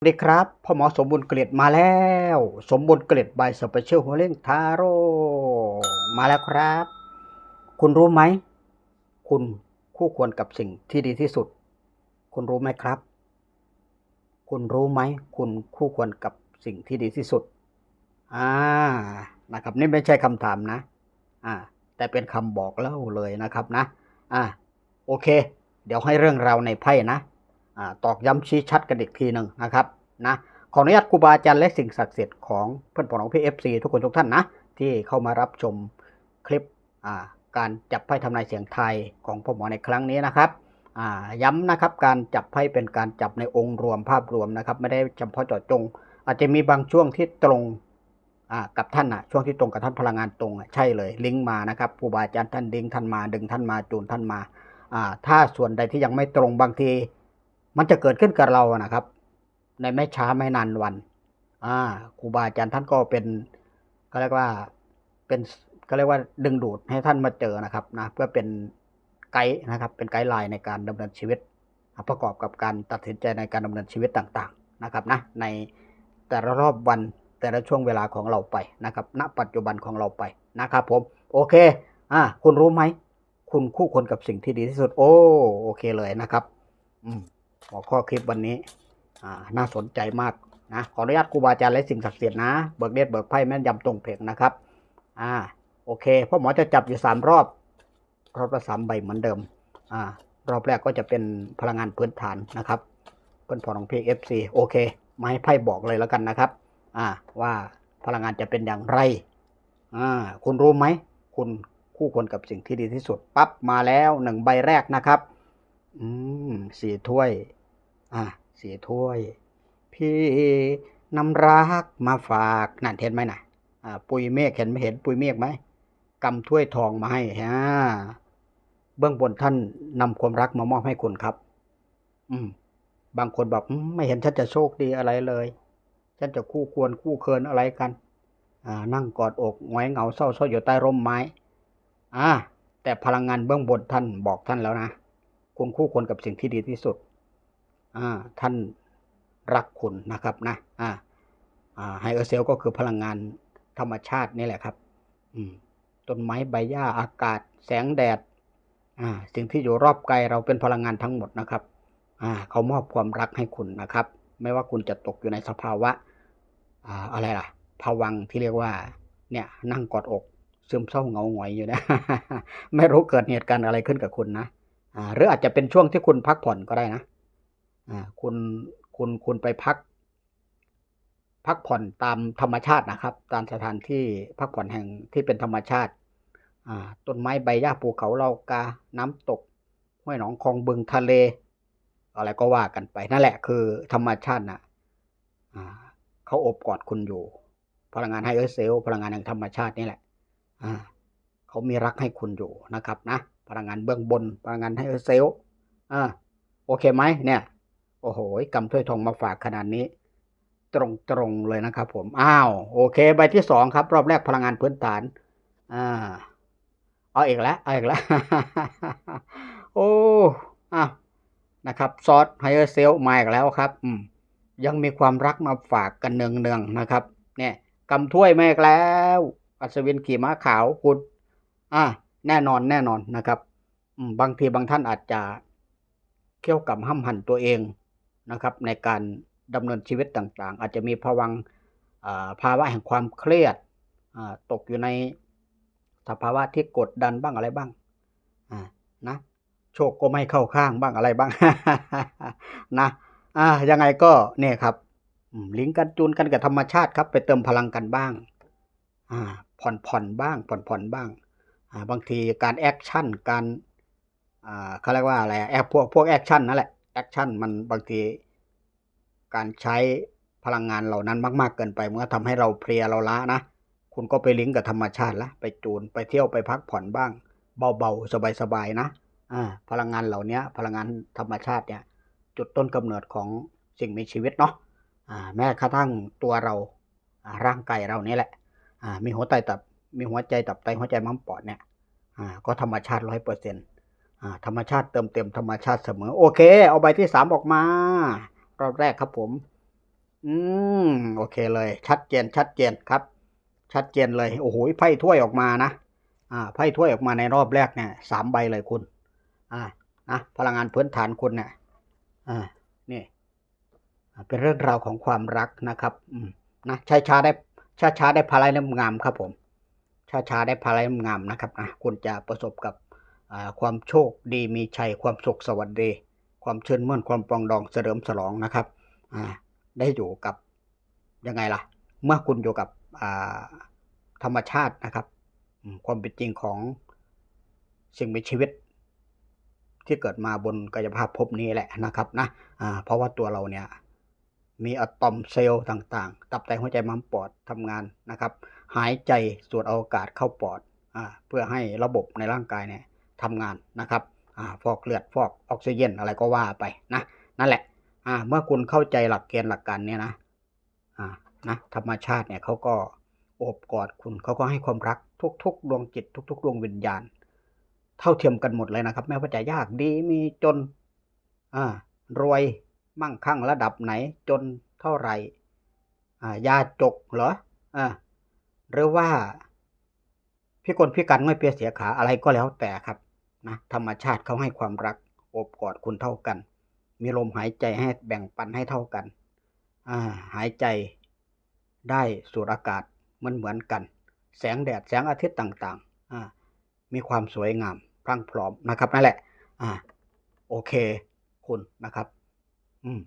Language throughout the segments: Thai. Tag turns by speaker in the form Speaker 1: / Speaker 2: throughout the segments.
Speaker 1: สวัสดีครับพ่อหมอสมบูรณ์เกล็ดมาแล้ว สมบูรณ์เกล็ดใบสเปเชียลหัวเล่งทาโร่มาแล้วครับ คุณรู้ไหม คุณคู่ควรกับสิ่งที่ดีที่สุด คุณรู้ไหมครับ คุณรู้ไหม คุณคู่ควรกับสิ่งที่ดีที่สุด อ่านะครับ นี่ไม่ใช่คำถามนะ อ่า แต่เป็นคำบอกเล่าเลยนะครับนะ อ่า โอเค เดี๋ยวให้เรื่องราวในไพ่นะ ตอกย้ำชี้ชัดกันอีกทีหนึ่งนะครับนะขออนุญาตครูบาอาจารย์และสิ่งศักดิ์สิทธิ์ของเพื่อนพ้องของพี่เอฟซีทุกคนทุกท่านนะที่เข้ามารับชมคลิปการจับไพ่ทำนายเสียงไทยของพ่อหมอในครั้งนี้นะครับย้ำนะครับการจับไพ่เป็นการจับในองค์รวมภาพรวมนะครับ ไม่ได้เฉพาะเจาะจง อาจจะมีบางช่วงที่ตรงกับท่านอะช่วงที่ตรงกับท่านพลังงานตรงอะใช่เลยลิงก์มานะครับครูบาอาจารย์ท่านลิงท่านมาดึงท่านมาจูนท่านมาถ้าส่วนใดที่ยังไม่ตรงบางที มันจะเกิดขึ้นกับเราอะนะครับ ในไม่ช้าไม่นานวัน อ่าครูบาอาจารย์ท่านก็เป็นก็เรียกว่าเป็นก็เรียกว่าดึงดูดให้ท่านมาเจอนะครับนะเพื่อเป็นไกด์นะครับ เป็นไกด์ไลน์ในการดำเนินชีวิต ประกอบกับการตัดสินใจในการดำเนินชีวิตต่างๆนะครับนะในแต่ละรอบวันแต่ละช่วงเวลาของเราไปนะครับ ณ ปัจจุบันของเราไปนะครับผม โอเค อ่า คุณรู้ไหม คุณคู่ควรกับสิ่งที่ดีที่สุด โอ้ โอเคเลยนะครับ อืม หัวข้อคลิปวันนี้น่าสนใจมากนะขออนุญาตครูบาอาจารย์และสิ่งศักดิ์สิทธิ์นะเบิกเนตรเบิกไพ่แม่นยำตรงเพลงนะครับอ่าโอเคพ่อหมอจะจับอยู่สามรอบรอบละสามใบเหมือนเดิมอ่ารอบแรกก็จะเป็นพลังงานพื้นฐานนะครับเพื่อนพอของพีเอฟซีโอเคมาให้ไพ่บอกเลยแล้วกันนะครับอ่าว่าพลังงานจะเป็นอย่างไรอ่าคุณรู้ไหมคุณคู่ควรกับสิ่งที่ดีที่สุดปั๊บมาแล้วหนึ่งใบแรกนะครับ อืมสี่ถ้วย อ่าสี่ถ้วย พี่นำรักมาฝากนั่นเห็นไหมนะอ่าปุยเมฆเห็นไม่เห็นปุยเมฆไหมกำถ้วยทองมาให้ฮะเบื้องบนท่านนำความรักมามอบให้คุณครับ อืม บางคนแบอกอืมไม่เห็นฉันจะโชคดีอะไรเลย ฉันจะคู่ควรคู่เคินอะไรกัน อ่า นั่งกอดอกงอยเหงาเศร้าซ้อยอยู่ใต้ร่มไม้ อ่า แต่พลังงานเบื้องบนท่านบอกท่านแล้วนะคุณคู่ควรกับสิ่งที่ดีที่สุด ท่านรักคุณนะครับนะไฮเออร์เซลก็คือพลังงานธรรมชาตินี่แหละครับต้นไม้ใบหญ้าอากาศ แสงแดดสิ่งที่อยู่รอบกายเราเป็นพลังงานทั้งหมดนะครับเขามอบความรักให้คุณนะครับ ไม่ว่าคุณจะตกอยู่ในสภาวะออะไรล่ะภวังที่เรียกว่า เนี่ยนั่งกอดอกซึมเศร้าเงาหงอยอยู่นะ ไม่รู้เกิดเหตุการณ์อะไรขึ้นกับคุณนะหรืออาจจะเป็นช่วงที่คุณพักผ่อนก็ได้นะ คุณคุณคุณไปพัก พักผ่อนตามธรรมชาตินะครับ ตามสถานที่พักผ่อนแห่งที่เป็นธรรมชาติต้นไม้ใบหญ้าภูเขาเล่ากา น้ำตกห้วยหนองคลองบึงทะเล อะไรก็ว่ากันไป นั่นแหละคือธรรมชาตินะอ่าเขาอบกอดคุณอยู่ พลังงานไฮเออร์เซลพลังงานแห่งธรรมชาตินี่แหละเขามีรักให้คุณอยู่นะครับนะ พลังงานเบื้องบน พลังงานไฮเออร์เซลอ่าโอเคไหมเนี่ย โอ้โหกำถ้วยทองมาฝากขนาดนี้ตรงตรงๆเลยนะครับ ผมอ้าวโอเค ใบที่สองครับ รอบแรกพลังงานพื้นฐานอ่าเอาอีกแล้วเอาอีกแล้วโอ้อ้าวนะครับซอสไฮเออร์เซลมาอีกแล้วครับ อืมยังมีความรักมาฝากกันเนืองๆนะครับ เนี่ยกำถ้วยมาอีกแล้ว อัศวินขี่ม้าขาวคุณอ่าแน่นอนแน่นอนนะครับอืมบางทีบางท่านอาจจะเขี่ยวกับห้ำหันตัวเอง นะครับ ในการดำเนินชีวิตต่างๆ อาจจะมีภวังค์อ่าภาวะแห่งความเครียดตกอยู่ในสภาวะที่กดดันบ้างอะไรบ้างนะโชคก็ไม่เข้าข้างบ้างอะไรบ้างนะอ่ายังไงก็เนี่ยครับลิงก์กันจูนกันกับธรรมชาติครับ ไปเติมพลังกันบ้างอ่าผ่อนผ่อนบ้าง ผ่อนผ่อนบ้างอ่าบางทีการแอคชั่นการอ่าเขาเรียกว่าอะไรแอคพวกพวกแอคชั่นนั่นแหละ แอคชั่นมันบางทีการใช้พลังงานเหล่านั้นมาก ๆ เกินไปมันก็ทำให้เราเพลียเราล้านะ คุณก็ไปลิงก์กับธรรมชาติละไปจูนไปเที่ยวไปพักผ่อนบ้าง เบาๆ สบายๆนะอ่าพลังงานเหล่านี้พลังงานธรรมชาติเนี่ย จุดต้นกำเนิดของสิ่งมีชีวิตเนาะอ่าแม้กระทั่งตัวเราร่างกายเรานี่แหละอ่ามีหัวใจตับมีหัวใจตับไตหัวใจม้ามปอดเนี่ยอ่าก็ธรรมชาติร้อยเปอร์เซ็นต์ ธรรมชาติเติมเต็มธรรมชาติเสมอ โอเค เอาใบที่สามออกมารอบแรกครับผม อืม โอเคเลย ชัดเจนชัดเจนครับ ชัดเจนเลยโอ้โหไพ่ถ้วยออกมานะอ่าไพ่ถ้วยออกมาในรอบแรกเนี่ยสามใบเลยคุณ อ่านะพลังงานพื้นฐานคุณเนี่ยอ่านี่เป็นเรื่องราวของความรักนะครับอืมนะช้าช้าได้ช้าช้าได้พลายน้ำงามครับผมช้าช้าได้พลายน้ำงามนะครับอะคุณจะประสบกับ ความโชคดีมีชัยความสุขสวัสดี ความเชื่นมื่นความปองดองเสริมฉลองนะครับได้อยู่กับยังไงล่ะ เมื่อคุณอยู่กับธรรมชาตินะครับ ความเป็นจริงของสิ่งมีชีวิต ที่เกิดมาบนกายภาพภพนี้แหละนะครับนะเพราะว่าตัวเราเนี่ยมีอะตอมเซลล์ต่างๆ ตับไตหัวใจม้ามปอดทำงานนะครับ หายใจสูดเอาอากาศเข้าปอดอเพื่อให้ระบบในร่างกายเนี่ย ทำงานนะครับอฟอกเลือดฟอกออกซิเจนอะไรก็ว่าไปนะนั่นแหละอ่าเมื่อคุณเข้าใจหลักเกณฑ์หลักการเนี่ยนะอ่านะธรรมชาติเนี่ยเขาก็โอบกอดคุณเขาก็ให้ความรักทุก ๆ ดวงจิตทุก ๆ ดวงวิญญาณ เท่าเทียมกันหมดเลยนะครับ แม้ว่าจะยากดีมีจนอรวยมั่งคั่งระดับไหนจนเท่าไหร่ยาจกเหรออหรือว่าพิกลพิการง่เปียเสียขาอะไรก็แล้วแต่ครับ นะธรรมชาติเขาให้ความรักอบกอดคุณเท่ากัน มีลมหายใจให้แบ่งปันให้เท่ากันหายใจได้สูดอากาศมันเหมือนกัน แสงแดดแสงอาทิตย์ต่างๆอ่ามีความสวยงามพรั่งพร้อมนะครับนั่นแหละอ่าโอเค คุณนะครับ อืม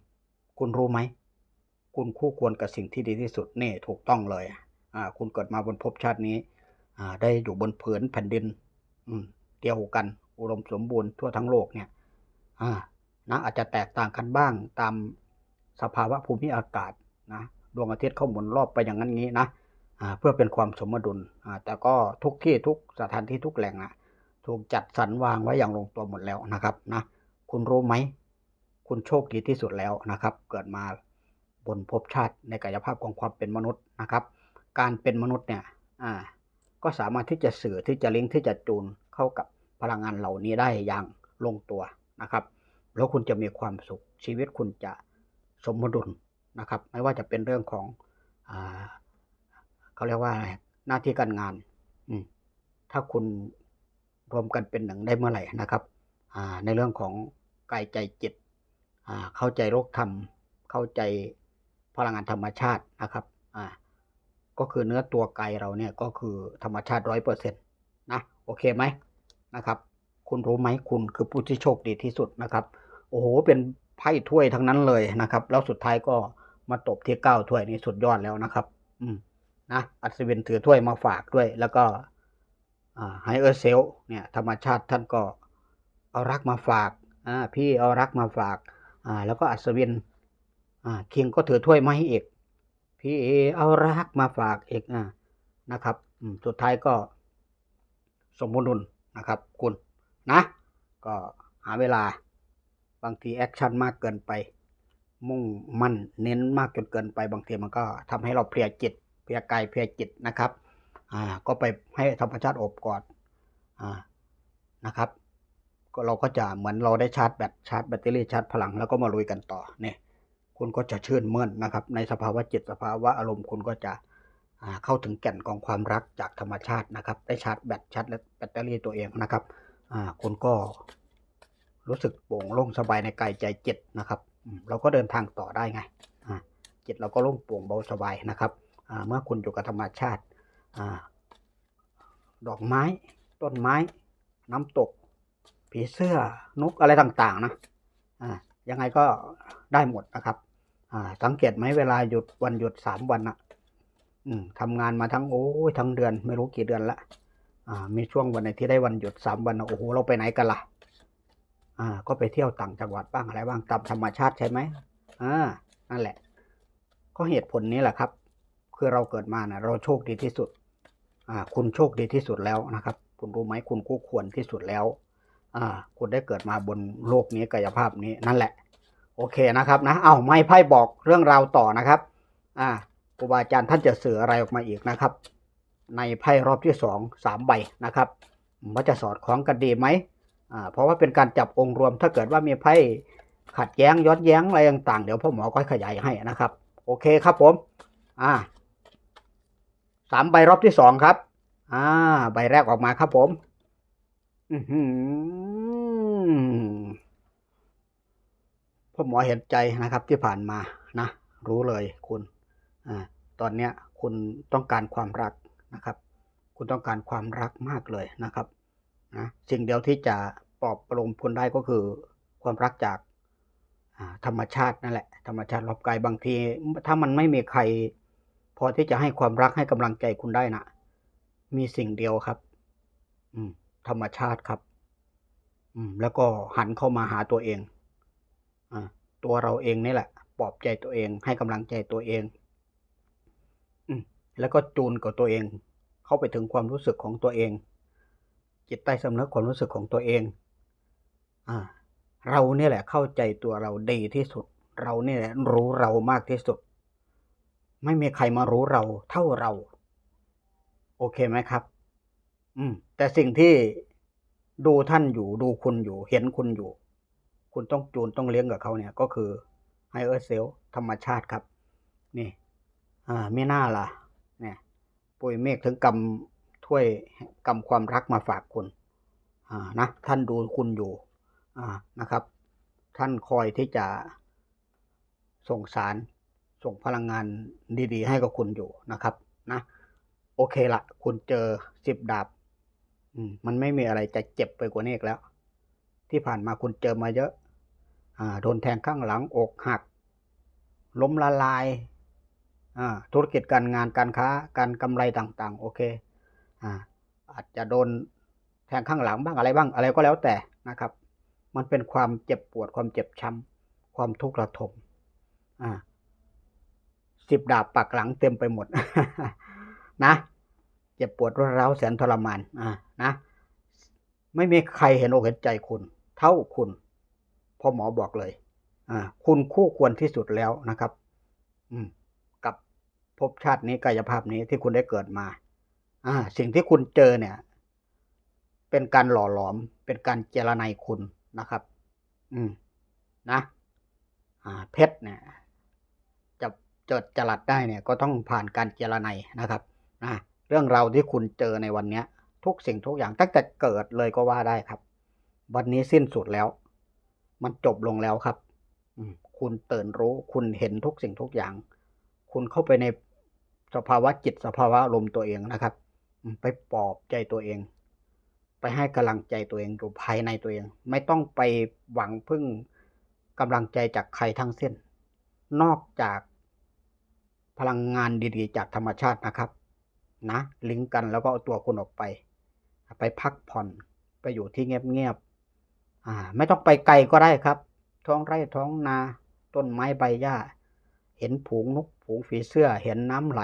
Speaker 1: คุณรู้ไหม คุณคู่ควรกับสิ่งที่ดีที่สุดนี่ถูกต้องเลย อ่า คุณเกิดมาบนภพชาตินี้ อ่า ได้อยู่บนผืนแผ่นดิน อืม เดียวกัน อุดมสมบูรณ์ทั่วทั้งโลกเนี่ยนะอาจจะแตกต่างกันบ้างตามสภาวะภูมิอากาศนะดวงอาทิตย์เข้าหมุนรอบไปอย่างนั้นงี้นะเพื่อเป็นความสมดุลแต่ก็ทุกที่ทุกสถานที่ทุกแหล่งนะถูกจัดสรรวางไว้อย่างลงตัวหมดแล้วนะครับนะคุณรู้ไหม คุณโชคดีที่สุดแล้วนะครับ เกิดมาบนภพชาติในกายภาพของความเป็นมนุษย์นะครับ การเป็นมนุษย์เนี่ยก็สามารถที่จะสื่อที่จะลิงก์ที่จะจูน เข้ากับพลังงานเหล่านี้ได้อย่างลงตัวนะครับแล้วคุณจะมีความสุขชีวิตคุณจะสมดุลนะครับ ไม่ว่าจะเป็นเรื่องของอเขาเรียกว่าอะไรหน้าที่การงานถ้าคุณรวมกันเป็นหนึ่งได้เมื่อไหร่นะครับในเรื่องของกายใจจิตเข้าใจโลกธรรม เข้าใจพลังงานธรรมชาตินะครับก็คือเนื้อตัวกายเราเนี่ยก็คือธรรมชาติร้อยเปอร์เซ็นต์นะ โอเคไหม นะครับ คุณรู้ไหมคุณคือผู้ที่โชคดีที่สุดนะครับ โอ้โห เป็นไพ่ถ้วยทั้งนั้นเลยนะครับ แล้วสุดท้ายก็มาตบที่เก้าถ้วยนี่สุดยอดแล้วนะครับ อืมนะอัศวินถือถ้วยมาฝากด้วย แล้วก็ไฮเออร์เซลเนี่ยธรรมชาติท่านก็เอารักมาฝากอ่าพี่เอารักมาฝากอ่าแล้วก็อัศวินอ่าคิงก็ถือถ้วยมาให้อีกพี่เอารักมาฝากอีกอ่านะครับสุดท้ายก็สมบูรณ์ นะครับ คุณนะ ก็หาเวลาบางทีแอคชั่นมากเกินไป มุ่งมั่นเน้นมากจนเกินไปบางทีมันก็ทำให้เราเพลียจิตเพลียกายเพลียจิตนะครับอ่าก็ไปให้ธรรมชาติอบกอดอ่านะครับ ก็เราก็จะเหมือนเราได้ชาร์จแบตชาร์จแบตเตอรี่ชาร์จพลังแล้วก็มาลุยกันต่อเนี่ยคุณก็จะชื่นเมื่นนะครับ ในสภาวะจิตสภาวะอารมณ์คุณก็จะ เข้าถึงแก่นของความรักจากธรรมชาตินะครับ ได้ชาร์จแบตชาร์จแบตเตอรี่ตัวเองนะครับอ่าคุณก็รู้สึกโปร่งโล่งสบายในกายใจจิตนะครับ เราก็เดินทางต่อได้ไงอ่าจิตเราก็โล่งโปร่งเบาสบายนะครับอ่าเมื่อคุณอยู่กับธรรมชาติอ่าดอกไม้ ต้นไม้ น้ำตก ผีเสื้อนกอะไรต่างๆนะอ่ายังไงก็ได้หมดนะครับอ่าสังเกตไหมเวลาหยุดวันหยุดสามวันนะ อืมทำงานมาทั้งโอ้ยทั้งเดือน ไม่รู้กี่เดือนละอ่า มีช่วงวันไหนที่ได้วันหยุดสามวันโอ้โหเราไปไหนกันล่ะ อ่า ก็ไปเที่ยวต่างจังหวัดบ้างอะไรบ้างตามธรรมชาติใช่ไหมอ่านั่นแหละ ก็เหตุผลนี้แหละครับ คือเราเกิดมานะเราโชคดีที่สุด อ่า คุณโชคดีที่สุดแล้วนะครับ คุณรู้ไหมคุณคู่ควรที่สุดแล้ว อ่า คุณได้เกิดมาบนโลกนี้กายภาพนี้นั่นแหละ โอเคนะครับ นะ เอาไม่ไพ่บอกเรื่องราวต่อนะครับ อ่า รูบาอาจารย์ท่านจะสื่ออะไรออกมาอีกนะครับ ในไพ่รอบที่สองสามใบนะครับว่าจะสอดคล้องกันดีไหมอ่าเพราะว่าเป็นการจับองค์รวมถ้าเกิดว่ามีไพ่ขัดแย้งย้อนแย้งอะไรต่างๆ เดี๋ยวพ่อหมอก็ขยายให้นะครับ โอเคครับผม อ่าสามใบรอบที่สองครับ อ่า ใบแรกออกมาครับผมอืพ่อหมอเห็นใจนะครับที่ผ่านมานะ รู้เลยคุณ ตอนเนี้ยคุณต้องการความรักนะครับ คุณต้องการความรักมากเลยนะครับนะสิ่งเดียวที่จะปลอบประโลมคุณได้ก็คือความรักจากธรรมชาตินั่นแหละ ธรรมชาติรอบกายบางที ถ้ามันไม่มีใคร พอที่จะให้ความรักให้กำลังใจคุณได้นะมีสิ่งเดียวครับ อืม ธรรมชาติครับ อืม แล้วก็หันเข้ามาหาตัวเอง อ่า ตัวเราเองนี่แหละปลอบใจตัวเอง ให้กำลังใจตัวเอง แล้วก็จูนกับตัวเอง เข้าไปถึงความรู้สึกของตัวเอง จิตใต้สำนึกความรู้สึกของตัวเองอ่าเราเนี่ยแหละเข้าใจตัวเราดีที่สุด เราเนี่ยแหละรู้เรามากที่สุด ไม่มีใครมารู้เราเท่าเรา โอเคไหมครับ อืม แต่สิ่งที่ดูท่านอยู่ดูคุณอยู่ เห็นคุณอยู่ คุณต้องจูนต้องเลี้ยงกับเขาเนี่ย ก็คือไฮเออร์เซลธรรมชาติครับ นี่ อ่าไม่น่าล่ะ ปุยเมฆถึงกำถ้วยกำความรักมาฝากคุณอ่านะท่านดูคุณอยู่อ่านะครับ ท่านคอยที่จะส่งสารส่งพลังงานดีๆ ให้กับคุณอยู่นะครับนะโอเคละคุณเจอสิบดาบอืมมันไม่มีอะไรจะเจ็บไปกว่านี้อีกแล้ว ที่ผ่านมาคุณเจอมาเยอะอ่าโดนแทงข้างหลังอกหัก ล้มละลาย ธุรกิจการงานการค้าการกำไรต่างๆ โอเคอ่าอาจจะโดนแทงข้างหลังบ้างอะไรบ้างอะไรก็แล้วแต่นะครับ มันเป็นความเจ็บปวดความเจ็บช้ำความทุกข์ระทมอ่าสิบดาบปักหลังเต็มไปหมดนะเจ็บปวดรวดร้าวแสนทรมานอ่านะไม่มีใครเห็นอกเห็นใจคุณ เท่าคุณพ่อหมอบอกเลย อ่า คุณคู่ควรที่สุดแล้วนะครับ อืมกับ ภพชาตินี้กายภาพนี้ที่คุณได้เกิดมา อ่า สิ่งที่คุณเจอเนี่ย เป็นการหล่อหลอม เป็นการเจรไนคุณนะครับ อืม นะ อ่า เพชรเนี่ย จะเจิดจรัสได้เนี่ย ก็ต้องผ่านการเจรไนนะครับนะเรื่องราวที่คุณเจอในวันเนี้ย ทุกสิ่งทุกอย่างตั้งแต่เกิดเลยก็ว่าได้ครับ วันนี้สิ้นสุดแล้ว มันจบลงแล้วครับ อืมคุณตื่นรู้ คุณเห็นทุกสิ่งทุกอย่าง คุณเข้าไปใน สภาวะจิตสภาวะอารมณ์ตัวเองนะครับ ไปปลอบใจตัวเอง ไปให้กำลังใจตัวเองอยู่ภายในตัวเอง ไม่ต้องไปหวังพึ่งกำลังใจจากใครทั้งสิ้น นอกจากพลังงานดีๆ จากธรรมชาตินะครับ นะ ลิงก์กันแล้วก็เอาตัวคุณออกไป ไปพักผ่อนไปอยู่ที่เงียบๆไม่ต้องไปไกลก็ได้ครับ ท้องไร่ท้องนาต้นไม้ใบหญ้า เห็นผูงนกผูงฝีเสื้อ เห็นน้ำไหล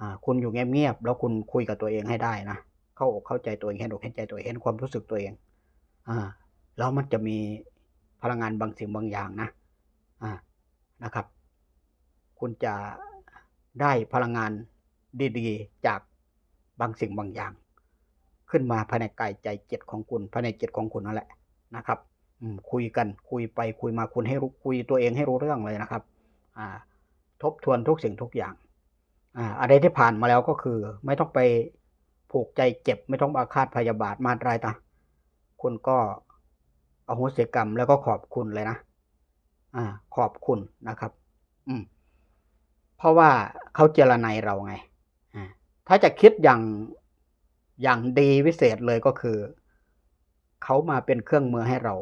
Speaker 1: อ่า คุณอยู่เงียบๆแล้วคุณคุยกับตัวเองให้ได้นะ เข้าอกเข้าใจตัวเองเห็นอกเห็นใจตัวเองเห็นความรู้สึกตัวเอง อ่า แล้วมันจะมีพลังงานบางสิ่งบางอย่างนะ อ่า นะครับ คุณจะได้พลังงานดีๆ จากบางสิ่งบางอย่าง ขึ้นมาภายในกายใจจิตของคุณภายในจิตของคุณนั่นแหละนะครับคุยกันคุยไปคุยมาคุณให้รู้คุยตัวเองให้รู้เรื่องเลยนะครับ ทบทวนทุกสิ่งทุกอย่างอะไรที่ผ่านมาแล้วก็คือ ไม่ต้องไปผูกใจเจ็บ ไม่ต้องอาฆาตพยาบาทมาตรายตาคุณก็อโหสิกรรมแล้วก็ขอบคุณเลยนะอ่า ขอบคุณนะครับ อืม เพราะว่าเขาเจรไนายเราไงอ่าถ้าจะคิดอย่างอย่างดีวิเศษเลยก็คือเขามาเป็นเครื่องมือให้เรา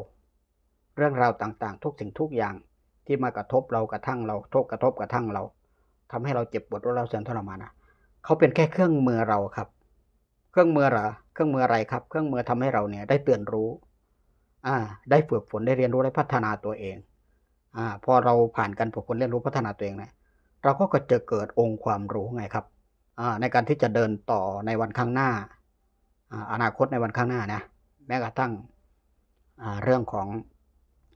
Speaker 1: เรื่องราวต่างๆ ทุกสิ่งทุกอย่าง ที่มากระทบเรากระทั่งเราทบกระทบกระทั่งเราทำให้เราเจ็บปวดรวดร้าวแสนทรมานนะเขาเป็นแค่เครื่องมือเราครับ เครื่องมือเหรอเครื่องมืออะไรครับ เครื่องมือทำให้เราเนี่ยได้เตือนรู้ อ่า ได้ฝึกฝนได้เรียนรู้ได้พัฒนาตัวเอง อ่า พอเราผ่านการฝึกฝนเรียนรู้พัฒนาตัวเองเนี่ยเราก็จะเกิดองค์ความรู้ไงครับ อ่า ในการที่จะเดินต่อในวันข้างหน้า อ่า อนาคตในวันข้างหน้านะ แม้กระทั่ง อ่า เรื่องของ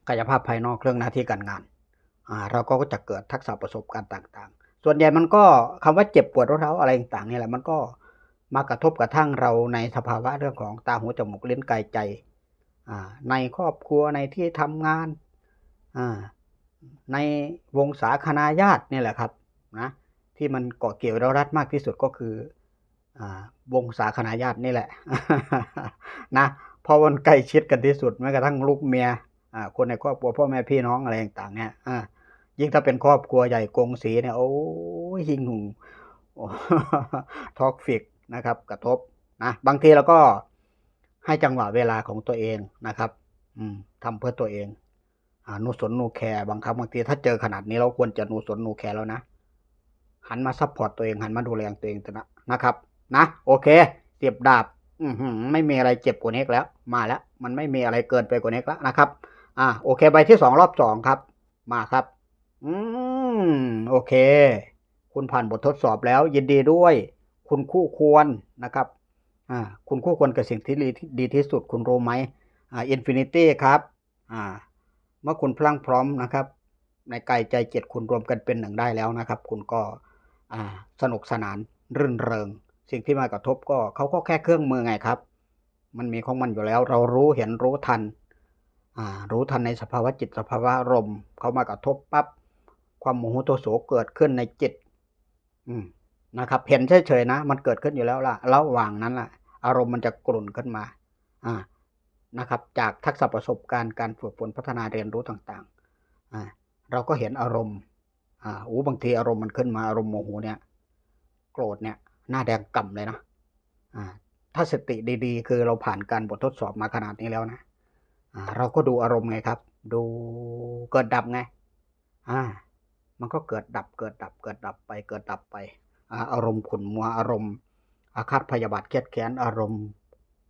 Speaker 1: กายภาพภายนอกเรื่องหน้าที่การงาน เราก็จะเกิดทักษะประสบการณ์ต่างๆ ส่วนใหญ่มันก็คำว่าเจ็บปวดรวดร้าอะไรต่างๆนี่แหละมันก็มากระทบกระทั่งเราในสภาวะเรื่องของตาหูจมูกลิ้นกายใจอ่าในครอบครัวในที่ทำงานอ่าในวงศาคณาญาตินี่แหละครับนะที่มันเกาะเกี่ยวเรารัดมากที่สุดก็คืออวงศาคณาญาตินี่แหละนะเพราะมันใกล้ชิดกันที่สุดแม้กระทั่งลูกเมียคนในครอบครัวพ่อแม่พี่น้องอะไรต่างๆเนี่ย ยิ่งถ้าเป็นครอบครัวใหญ่กงสีเนี่ยโอ้ยิงหูโอ้ทอกฟิกนะครับ กระทบนะบางทีเราก็ให้จังหวะเวลาของตัวเองนะครับ อืมทำเพื่อตัวเองอนูสนนูแคร์บางครั้งบางทีถ้าเจอขนาดนี้เราควรจะนูสนนูแคร์แล้วนะหันมาซัพพอร์ตตัวเองหันมาดูแลตัวเองนะนะครับ นะโอเคเสียบดาบ อืไม่มีอะไรเจ็บกว่านี้อีกแล้ว มาแล้ว มันไม่มีอะไรเกินไปกว่านี้แล้วนะครับ อ่าโอเคใบที่สองรอบสองครับ มาครับ อืม โอเค คุณผ่านบททดสอบแล้ว ยินดีด้วย คุณคู่ควรนะครับ อ่า คุณคู่ควรกับสิ่งที่ดีที่สุดคุณรู้ไหมอ่าอินฟินิตี้ครับ อ่า เมื่อคุณพลังพร้อมนะครับ ในกายใจเจ็ดคุณรวมกันเป็นหนึ่งได้แล้วนะครับ คุณก็ อ่า สนุกสนานรื่นเริง สิ่งที่มากระทบก็เขาก็แค่เครื่องมือไงครับ มันมีของมันอยู่แล้ว เรารู้เห็นรู้ทัน อ่า รู้ทันในสภาวะจิตสภาวะรมเขามากระทบปั๊บ ความโมโหโทโสเกิดขึ้นในจิต อืมนะครับเห็นเฉยๆนะ มันเกิดขึ้นอยู่แล้วล่ะระหว่างนั้นล่ะ อารมณ์มันจะกลุ่นขึ้นมา อ่านะครับ จากทักษะประสบการณ์การฝึกฝนพัฒนาเรียนรู้ต่างๆอ่าเราก็เห็นอารมณ์อ่าอู้บางทีอารมณ์มันขึ้นมาอารมณ์โมโหเนี่ย โกรธเนี่ย หน้าแดงก่ำเลยนะอ่าถ้าสติดีๆ คือเราผ่านการบททดสอบมาขนาดนี้แล้วนะอ่าเราก็ดูอารมณ์ไงครับ ดูเกิดดับไง อ่า มันก็เกิดดับเกิดดับเกิดดับไปเกิดดับไป อารมณ์ขุ่นมัวอารมณ์ อาฆาตพยาบาทเครียดแค้นอารมณ์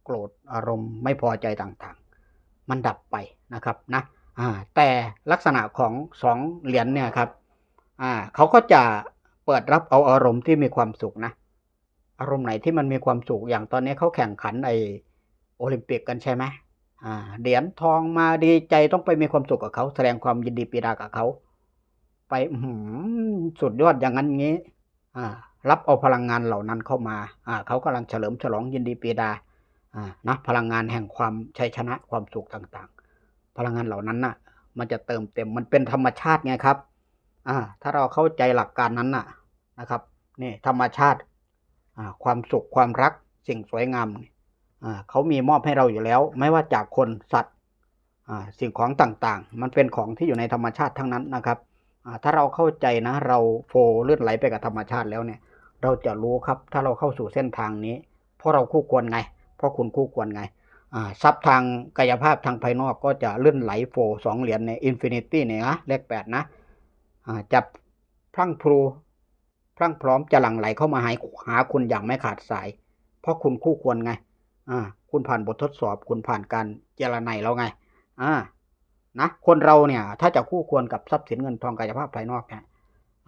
Speaker 1: โกรธอารมณ์ไม่พอใจต่างๆ มันดับไปนะครับนะแต่ลักษณะของสองเหรียญเนี่ยครับเขาก็จะเปิดรับเอาอารมณ์ที่มีความสุขนะ อารมณ์ไหนที่มันมีความสุขอย่างตอนนี้เขาแข่งขันไอโอลิมปิกกันใช่ไหมเหรียญทองมาดีใจต้องไปมีความสุขกับเขาแสดงความยินดีปีดากับเขา ไปหืสุดยอดอย่างนั้นงี้ อ่า รับเอาพลังงานเหล่านั้นเข้ามา อ่า เขากำลังเฉลิมฉลองยินดีปีดา อ่า นะ พลังงานแห่งความชัยชนะความสุขต่างๆ พลังงานเหล่านั้นน่ะ มันจะเติมเต็ม มันเป็นธรรมชาติไงครับ อ่า ถ้าเราเข้าใจหลักการนั้นน่ะ นะครับ นี่ธรรมชาติ อ่า ความสุขความรัก สิ่งสวยงาม อ่า เขามีมอบให้เราอยู่แล้ว ไม่ว่าจากคนสัตว์ อ่า สิ่งของต่างๆ มันเป็นของที่อยู่ในธรรมชาติทั้งนั้นนะครับ ถ้าเราเข้าใจนะ เราโฟเลื่อนไหลไปกับธรรมชาติแล้วเนี่ย เราจะรู้ครับ ถ้าเราเข้าสู่เส้นทางนี้ เพราะเราคู่ควรไง เพราะคุณคู่ควรไงทรัพย์ทางกายภาพทางภายนอกก็จะเลื่อนไหลโฟสองเหรียญในอินฟินิตี้เนี่ยนะเลขแปดนะอ่าจะพรั่งพรูพรั่งพร้อมจะหลั่งไหลเข้ามาหาหาคุณอย่างไม่ขาดสาย เพราะคุณคู่ควรไง อ่า คุณผ่านบททดสอบ คุณผ่านการเจรไนแล้วไง อ่า นะคนเราเนี่ย ถ้าจะคู่ควรกับทรัพย์สินเงินทองกายภาพภายนอกเนี่ย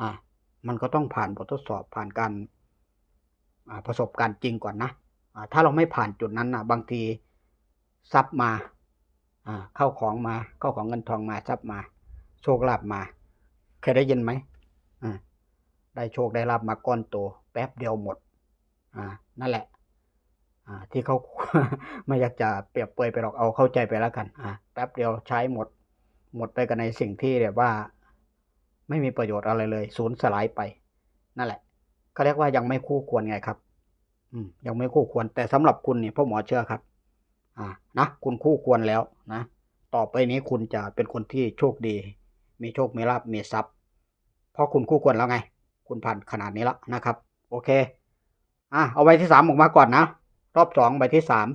Speaker 1: อ่า มันก็ต้องผ่านบททดสอบผ่านการอ่าประสบการณ์จริงก่อนนะอ่าถ้าเราไม่ผ่านจุดนั้นนะบางทีทรัพย์มาอ่าเข้าของมาเข้าของเงินทองมาทรัพย์มา โชคลาภมา เคยได้ยินไหมอ่าได้โชคได้ลาบมาก้อนโตแป๊บเดียวหมด อ่า นั่นแหละ อ่า ที่เขาไม่อยากจะเปรียบเปรยไปหรอกเอาเข้าใจไปแล้วกัน อ่า แป๊บเดียวใช้หมด หมดไปกันในสิ่งที่แบบว่า ไม่มีประโยชน์อะไรเลยสูญสลายไป นั่นแหละเขาเรียกว่ายังไม่คู่ควรไงครับ อืม ยังไม่คู่ควร แต่สำหรับคุณเนี่ยพ่อหมอเชื่อครับ อ่านะคุณคู่ควรแล้วนะต่อไปนี้คุณจะเป็นคนที่โชคดี มีโชคมีลาบมีทรัพย์เพราะคุณคู่ควรแล้วไง คุณผ่านขนาดนี้แล้วนะครับ โอเค อะเอาใบที่สามออกมาก่อนนะรอบสองใบที่สาม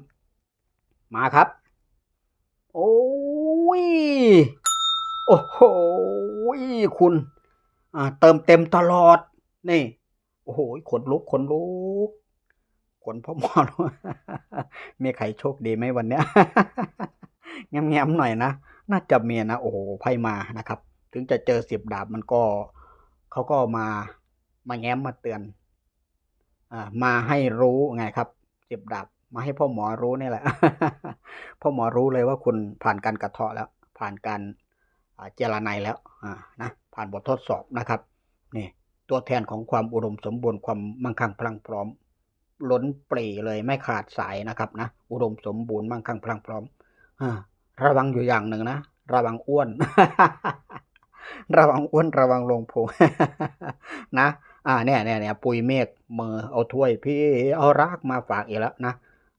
Speaker 1: มาครับ โอ้ย โอ้โหคุณเติมเต็มตลอด นี่ โอ้โหขนลุกขนลุกขนพ่อหมอลุกมีใครโชคดีไหมวันเนี้ยแง้มๆหน่อยนะ น่าจะมีนะ โอ้โหไพ่มานะครับ ถึงจะเจอสิบดาบมันก็เขาก็มามาแง้มมาเตือนอ่ามาให้รู้ไงครับสิบดาบมาให้พ่อหมอรู้นี่แหละ พ่อหมอรู้เลยว่าคุณผ่านการกระเทาะแล้ว ผ่านการ เจรไนแล้วนะผ่านบททดสอบนะครับนี่ตัวแทนของความอุดมสมบูรณ์ความมั่งคั่งพลังพร้อม ล้นปรีเลยไม่ขาดสายนะครับนะอุดมสมบูรณ์มั่งคั่งพลังพร้อมอระวังอยู่อย่างหนึ่งนะระวังอ้วน ระวังอ้วนระวังลงพุงนะอ่าเนี่ยเนี่ยเนี่ยปุยเมฆมือเอาถ้วย พี่เอารากมาฝากอีกแล้วนะ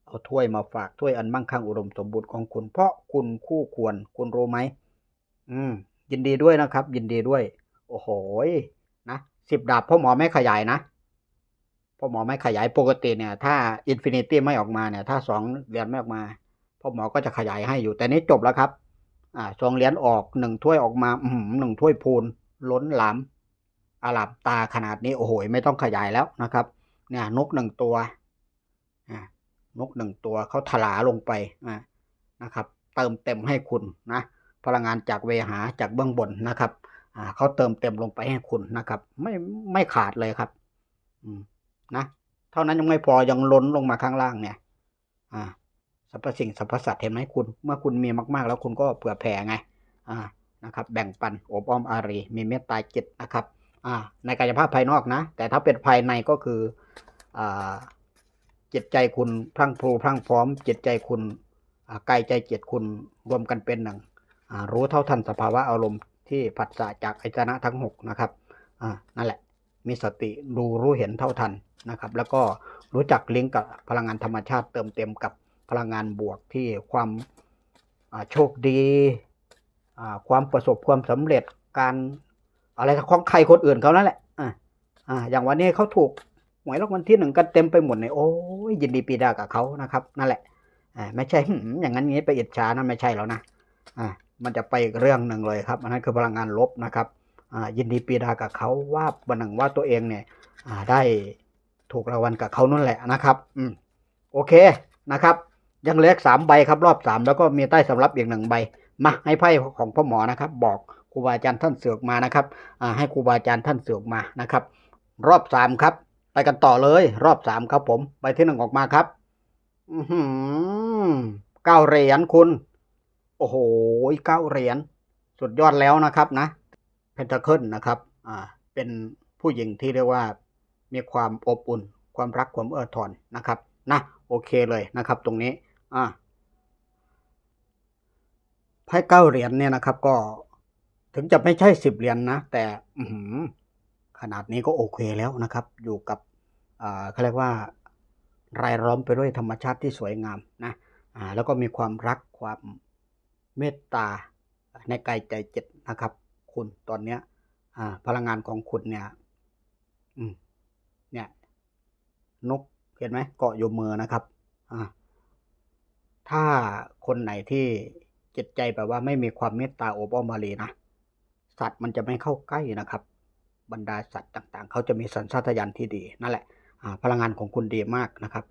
Speaker 1: เอาถ้วยมาฝากถ้วยอันมั่งคั่งอุดมสมบูรณ์ของคุณเพราะคุณคู่ควรคุณรู้ไหม อืม ยินดีด้วยนะครับ ยินดีด้วย โอ้โหยนะสิบดาบพ่อหมอไม่ขยายนะพ่อหมอไม่ขยายปกติเนี่ย ถ้าอินฟินิตี้ไม่ออกมาเนี่ย ถ้าสองเหรียญไม่ออกมาพ่อหมอก็จะขยายให้อยู่ แต่นี้จบแล้วครับ อ่าสองเหรียญออกหนึ่งถ้วยออกมาอืมหนึ่งถ้วยพูนล้นหลามอาลามตาขนาดนี้โอ้โหไม่ต้องขยายแล้วนะครับ เนี่ย นกหนึ่งตัวนกหนึ่งตัวเขาถลาลงไปนะครับ เติมเต็มให้คุณนะ พลังงานจากเวหาจากเบื้องบนนะครับเขาเติมเต็มลงไปให้คุณนะครับ ไม่ไม่ขาดเลยครับนะเท่านั้นยังไม่พอยังล้นลงมาข้างล่างเนี่ยสรรพสิ่งสรรพสัตว์เห็นไหมคุณ เมื่อคุณมีมากๆ แล้วคุณก็เผื่อแผ่ไงนะครับ แบ่งปันอบอ้อมอารี มีเมตตาจิตนะครับในกายภาพภายนอกนะ แต่ถ้าเป็นภายในก็คืออจิตใจคุณพรั่งพรูพรั่งพร้อม จิตใจคุณกายใจจิตคุณรวมกันเป็นหนึ่ง รู้เท่าทันสภาวะอารมณ์ที่ผัสสะจากอายตนะทั้งหกนะครับนั่นแหละมีสติดูรู้เห็นเท่าทันนะครับ แล้วก็รู้จักลิงก์กับพลังงานธรรมชาติเติมเต็มกับพลังงานบวกที่ความโชคดี ความประสบความสำเร็จการอะไรของใครคนอื่นเขานั่นแหละอ่าอ่าอย่างวันนี้เขาถูกหวยรางวัลที่หนึ่งกันเต็มไปหมดเลยโอ้ยยินดีปีดากับเขานะครับ นั่นแหละอ่าไม่ใช่อย่างนั้นงี้ไปอิจฉานะไม่ใช่แล้วนะอ่า มันจะไปอีกเรื่องหนึ่งเลยครับอันนั้นคือพลังงานลบนะครับยินดีปีดากับเขาว่าวันหนึ่งว่าตัวเองเนี่ยได้ถูกรางวัลกับเขานั่นแหละนะครับอืมโอเคนะครับยังเหลือสามใบครับรอบสามแล้วก็มีใต้สำรับอีกหนึ่งใบมาให้ไพ่ของพ่อหมอนะครับ บอกครูบาอาจารย์ท่านเสือกมานะครับอ่าให้ครูบาอาจารย์ท่านเสือกมานะครับ รอบสามครับ ไปกันต่อเลย รอบสามครับผมใบที่หนึ่งออกมาครับ อืเก้าเหรียญคุณ โอ้โหเก้าเหรียญสุดยอดแล้วนะครับนะเพนทาเคิลนะครับอ่าเป็นผู้หญิงที่เรียกว่ามีความอบอุ่น ความรักความเอื้อทอนนะครับนะโอเคเลยนะครับ ตรงนี้อ่าไพ่เก้าเหรียญเนี่ยนะครับก็ถึงจะไม่ใช่สิบเหรียญนะแต่อืขนาดนี้ก็โอเคแล้วนะครับ อยู่กับอ่าเขาเรียกว่ารายล้อมไปด้วยธรรมชาติที่สวยงามนะอ่าแล้วก็มีความรักความ เมตตาในกายใจจิตนะครับ คุณตอนเนี้ยพลังงานของคุณเนี่ยอืเนี่ย นกเห็นไหมเกาะอยู่มือนะครับอ่าถ้าคนไหนที่จิตใจแบบว่าไม่มีความเมตตาโอบอ้อมอารีนะสัตว์มันจะไม่เข้าใกล้นะครับ บรรดาสัตว์ต่างๆ เขาจะมีสัญชาตญาณที่ดี นั่นแหละพลังงานของคุณดีมากนะครับ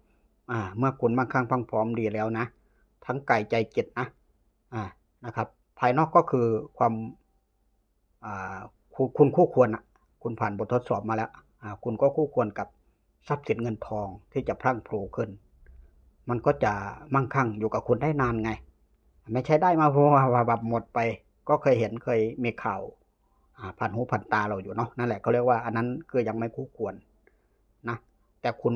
Speaker 1: เมื่อคุณมั่งคั่งพังพร้อมดีแล้วนะ ทั้งกายใจจิตนะ อ่านะครับ ภายนอกก็คือความอ่าคุณคู่ควรอะคุณผ่านบททดสอบมาแล้วอ่าคุณก็คู่ควรกับทรัพย์สินเงินทองที่จะพรั่งพรูขึ้น มันก็จะมั่งคั่งอยู่กับคุณได้นานไง ไม่ใช่ได้มาเพราะว่าแบบหมดไป ก็เคยเห็นเคยมีข่าวผ่านหูผ่านตาเราอยู่เนาะนั่นแหละเขาเรียกว่าอันนั้นคือยังไม่คู่ควรนะแต่คุณ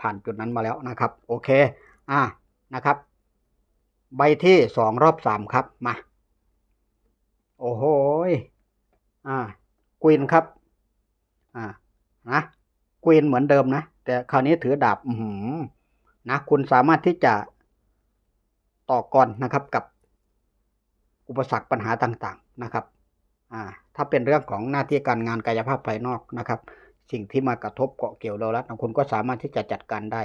Speaker 1: ผ่านจุดนั้นมาแล้วนะครับ โอเค อ่านะครับ ใบที่สองรอบสามครับ มา โอ้โหอ่าควีนครับ อ่า นะควีนเหมือนเดิมนะ แต่คราวนี้ถือดาบ อือหือนะ คุณสามารถที่จะต่อกรนะครับกับอุปสรรคปัญหาต่างๆนะครับ อ่า ถ้าเป็นเรื่องของหน้าที่การงานกายภาพภายนอกนะครับ สิ่งที่มากระทบเกาะเกี่ยวเราแล้วคุณก็สามารถที่จะจัดการได้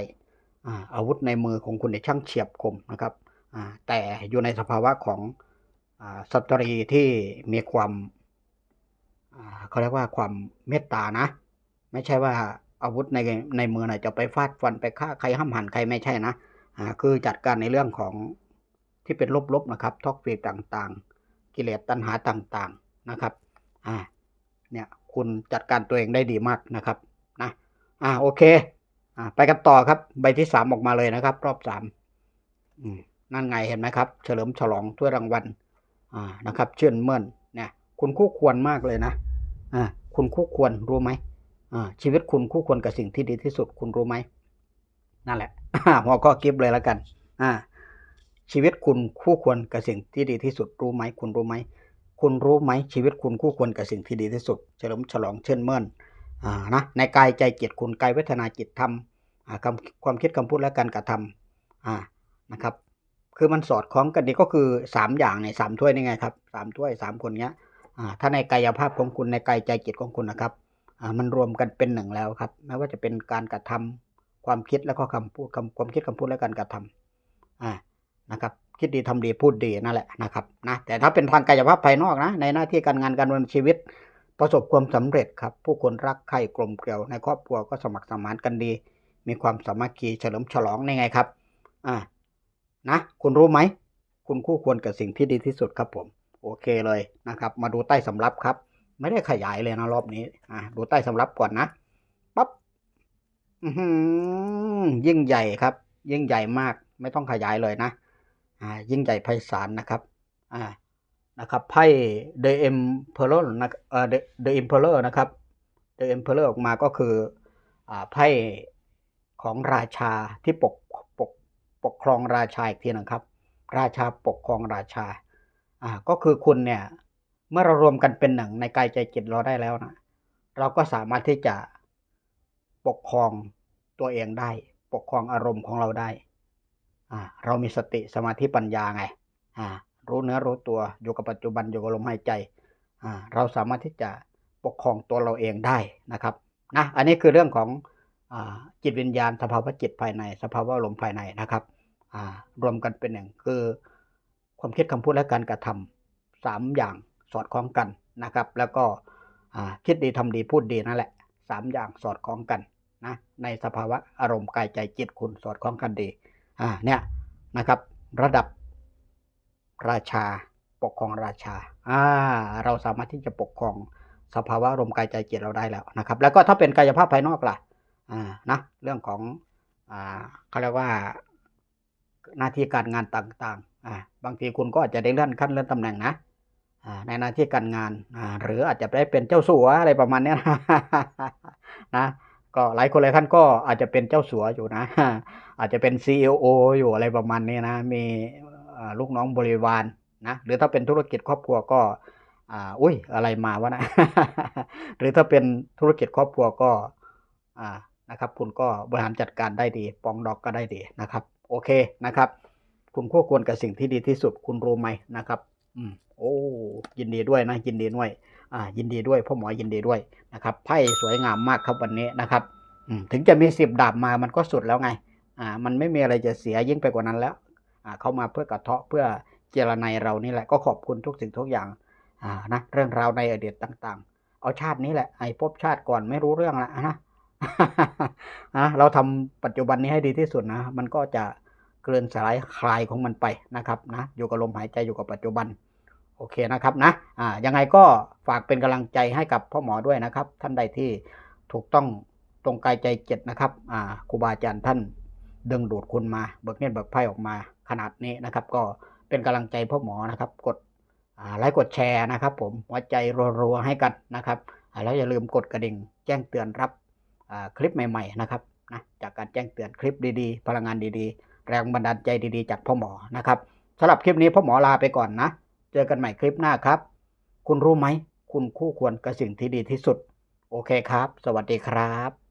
Speaker 1: อ่า อาวุธในมือของคุณเนี่ยช่างเฉียบคมนะครับ แต่อยู่ในสภาวะของอสตรีที่มีความเขาเรียกว่าความเมตตานะ ไม่ใช่ว่าอาวุธในในมือนะจะไปฟาดฟันไปฆ่าใครห้ามหันใครไม่ใช่นะคือจัดการในเรื่องของที่เป็นลบๆนะครับท็อกฟีต่างๆ กิเลสตัณหาต่างๆนะครับอ่าเนี่ยคุณจัดการตัวเองได้ดีมากนะครับนะอ่าโอเคอ่าไปกันต่อครับ ใบที่สามออกมาเลยนะครับ รอบสามอืม นั่นไงเห็นไหมครับ เฉลิมฉลองถ้วยรางวัลอ่านะครับ เชื่นเมื่นเนี่ยคุณคู่ควรมากเลยนะอ่าคุณคู่ควรรู้ไหมอ่าชีวิตคุณคู่ควรกับสิ่งที่ดีที่สุดคุณรู้ไหมนั่นแหละหัวข้อกิฟเลยแล้วกันอ่าชีวิตคุณคู่ควรกับสิ่งที่ดีที่สุดรู้ไหมคุณรู้ไหมคุณรู้ไหมชีวิตคุณคู่ควรกับสิ่งที่ดีที่สุด เฉลิมฉลองเชิญเมินอ่านะในกายใจจิตคุณกายเวทนาจิตธรรมอ่าคำความคิดคำพูดและการกระทำอ่านะครับ คือมันสอดคล้องกันดีก็คือสามอย่างในสามถ้วยนี่ไงครับสามถ้วยสามคนเนี้ยถ้าในกายภาพของคุณในกายใจจิตของคุณนะครับมันรวมกันเป็นหนึ่งแล้วครับไม่ว่าจะเป็นการกระทำความคิดแล้วก็คำพูดคำความคิดคำพูดและการกระทำอ่านะครับ คิดดีทำดีพูดดีนั่นแหละนะครับนะแต่ถ้าเป็นทางกายภาพภายนอกนะ ในหน้าที่การงานการดำเนินชีวิต ประสบความสำเร็จครับ ผู้คนรักใคร่กลมเกลียวในครอบครัวก็สมัครสมานกันดี มีความสามัคคีเฉลิมฉลองนี่ไงครับอ่า นะ คุณรู้ไหม คุณคู่ควรกับสิ่งที่ดีที่สุดครับผม โอเคเลยนะครับ มาดูใต้สำรับครับ ไม่ได้ขยายเลยนะรอบนี้อ่าดูใต้สำรับก่อนนะปั๊บอือยิ่งใหญ่ครับ ยิ่งใหญ่มาก ไม่ต้องขยายเลยนะ อ่า ยิ่งใหญ่ไพศาลนะครับ อ่านะครับไพ่ The Emperor นะเอ่อ The Emperor นะครับ The Emperor ออกมาก็คืออ่าไพ่ของราชาที่ปก ปกครองราชาอีกทีหนึงครับ ราชาปกครองราชาอ่าก็คือคุณเนี่ยเมื่อเรารวมกันเป็นหนึ่งในกายใจจิตเราได้แล้วนะเราก็สามารถที่จะปกครองตัวเองได้ ปกครองอารมณ์ของเราได้อ่าเรามีสติสมาธิปัญญาไงอ่ารู้เนื้อรู้ตัวอยู่กับปัจจุบันอยู่กับลมหายใจอ่าเราสามารถที่จะปกครองตัวเราเองได้นะครับนะอันนี้คือเรื่องของอ่าจิตวิญญาณสภาวะจิตภายใน สภาวะลมภายในนะครับ รวมกันเป็นหนึ่งคือ ความคิดคำพูดและการกระทำสามอย่างสอดคล้องกันนะครับ แล้วก็คิดดีทำดีพูดดีนั่นแหละสามอย่างสอดคล้องกันนะในสภาวะอารมณ์กายใจจิตคุณสอดคล้องกันดีอ่าเนี่ยนะครับ ระดับราชาปกครองราชาอ่าเราสามารถที่จะปกครองสภาวะอารมณ์กายใจจิตเราได้แล้วนะครับ แล้วก็ถ้าเป็นกายภาพภายนอกล่ะอ่านะเรื่องของอ่าเขาเรียกว่า หน้าที่การงานต่างๆอ่าบางทีคุณก็อาจจะได้เลื่อนขั้นเลื่อนตำแหน่งนะอ่าในหน้าที่การงานอ่าหรืออาจจะได้เป็นเจ้าสัวอะไรประมาณเนี้ยนะนะก็หลายคนหลายท่านก็อาจจะเป็นเจ้าสัวอยู่นะ อาจจะเป็น CEO อยู่อะไรประมาณนี้นะ มีลูกน้องบริวารนะ หรือถ้าเป็นธุรกิจครอบครัวก็อ่าอุ้ยอะไรมาวะนะ หรือถ้าเป็นธุรกิจครอบครัวก็อ่านะครับ คุณก็บริหารจัดการได้ดี ปองดอกก็ได้ดีนะครับ โอเคนะครับ คุณคู่ควรกับสิ่งที่ดีที่สุดคุณรู้ไหมนะครับ อืมโอ้ยินดีด้วยนะ ยินดีด้วย อ่า ยินดีด้วยพ่อหมอยินดีด้วยนะครับไพ่สวยงามมากครับวันนี้นะครับอืมถึงจะมีสิบดาบมามันก็สุดแล้วไง อ่า มันไม่มีอะไรจะเสียยิ่งไปกว่านั้นแล้ว อ่า เข้ามาเพื่อกระเทาะเพื่อเจรนายเรานี่แหละก็ขอบคุณทุกสิ่งทุกอย่าง อ่า นะ เรื่องราวในอดีตต่าง ๆ เอาชาตินี้แหละ ไอ้ภพชาติก่อนไม่รู้เรื่องละนะนะ เราทำปัจจุบันนี้ให้ดีที่สุดนะ มันก็จะ เกลื่อนสลายคลายของมันไปนะครับนะอยู่กับลมหายใจอยู่กับปัจจุบันโอเคนะครับนะอ่ายังไงก็ฝากเป็นกำลังใจให้กับพ่อหมอด้วยนะครับ ท่านใดที่ถูกต้องตรงกายใจเจ็ดนะครับอ่าครูบาอาจารย์ท่านดึงดูดคุณมาเบิกเนตรเบิกไพ่ออกมาขนาดนี้นะครับ ก็เป็นกำลังใจพ่อหมอนะครับ กดอ่าไลค์กดแชร์นะครับ ผมหัวใจรัวๆให้กันนะครับแล้วอย่าลืมกดกระดิ่งแจ้งเตือนรับอ่าคลิปใหม่ ๆ นะครับนะจากการแจ้งเตือนคลิปดีๆ พลังงานดีๆ แรงบันดาลใจดีๆจากพ่อหมอนะครับสำหรับคลิปนี้พ่อหมอลาไปก่อนนะ เจอกันใหม่คลิปหน้าครับ คุณรู้ไหม คุณคู่ควรกับสิ่งที่ดีที่สุด โอเคครับ สวัสดีครับ